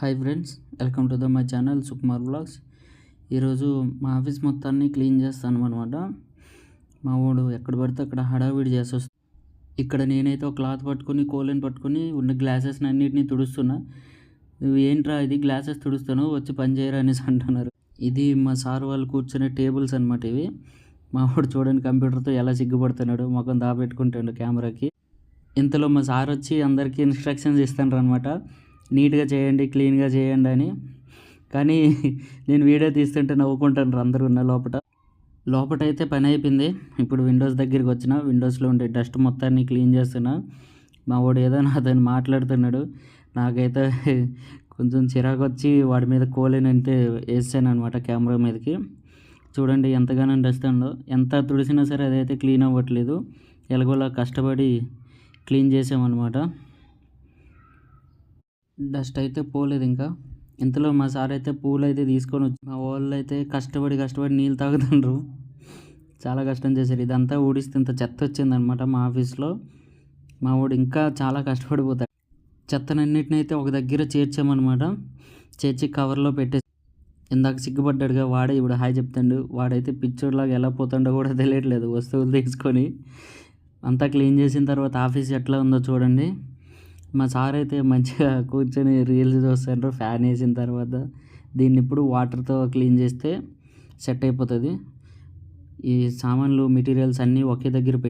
Hi friends welcome to the my channel Sukumar blogs. ఈరోజు మా office మొత్తాన్ని clean చేస్తాను అనమాట మా వాడు ఎక్కడ పడితే అక్కడ హడావిడి చేసి ఇక్కడ నేనైతే ఒక క్లాత్ పట్టుకొని కోలని పట్టుకొని ఉన్న గ్లాసెస్ని అన్నిటిని తుడుస్తున్నా. నువ్వు ఏంట్రా ఇది గ్లాసెస్ తుడుస్తాను వచ్చి పని చేయరా అనేసి అంటున్నారు. ఇది మా సార్ వాళ్ళు కూర్చునే టేబుల్స్ అనమాట ఇవి. మా వాడు చూడండి కంప్యూటర్తో ఎలా సిగ్గుపడుతున్నాడు మొఖం దాపెట్టుకుంటాడు కెమెరాకి. ఇంతలో మా సార్ వచ్చి అందరికీ ఇన్స్ట్రక్షన్స్ ఇస్తాను అనమాట నీట్గా చేయండి క్లీన్గా చేయండి అని. కానీ నేను వీడియో తీస్తుంటే నవ్వుకుంటాను అందరూ ఉన్న లోపల లోపల అయితే పని అయిపోయింది. ఇప్పుడు విండోస్ దగ్గరికి వచ్చిన. విండోస్లో ఉండే డస్ట్ మొత్తాన్ని క్లీన్ చేస్తున్నా. మా వాడు ఏదో అతను మాట్లాడుతున్నాడు. నాకైతే కొంచెం చిరాకు వచ్చి వాడి మీద కోలేని వేసాను అనమాట కెమెరా మీదకి. చూడండి ఎంతగానో డస్ట్ ఉందో. ఎంత తుడిసినా సరే అదైతే క్లీన్ అవ్వట్లేదు. ఎలాగోలా కష్టపడి క్లీన్ చేసామన్నమాట. డస్ట్ అయితే పోలేదు ఇంకా. ఇంతలో మా సార్ అయితే పూలు అయితే తీసుకొని వచ్చి మా వాళ్ళు అయితే కష్టపడి కష్టపడి నీళ్ళు తాగుతుండ్రు. చాలా కష్టం చేశారు. ఇదంతా ఊడిస్తే ఇంత చెత్త వచ్చిందనమాట మా ఆఫీస్లో. మా వాడు ఇంకా చాలా కష్టపడిపోతాడు. చెత్తనన్నిటిని అయితే ఒక దగ్గర చేర్చామన్నమాట. చేర్చి కవర్లో పెట్టేసి ఇందాక సిగ్గుపడ్డాడుగా వాడే ఇప్పుడు హాయ్ చెప్తాడు. వాడైతే పిచ్చోడ్లాగా ఎలా పోతాడో కూడా తెలియట్లేదు. వస్తువులు తీసుకొని. అంతా క్లీన్ చేసిన తర్వాత ఆఫీస్ ఎట్లా ఉందో చూడండి. మా సార్ అయితే మంచిగా కూర్చొని రీల్స్ చూస్తుంటారు ఫ్యాన్ వేసిన తర్వాత దీన్ని ఇప్పుడు వాటర్తో క్లీన్ చేస్తే సెట్ అయిపోతుంది. ఈ సామాన్లు మెటీరియల్స్ అన్నీ ఒకే దగ్గర పెట్టి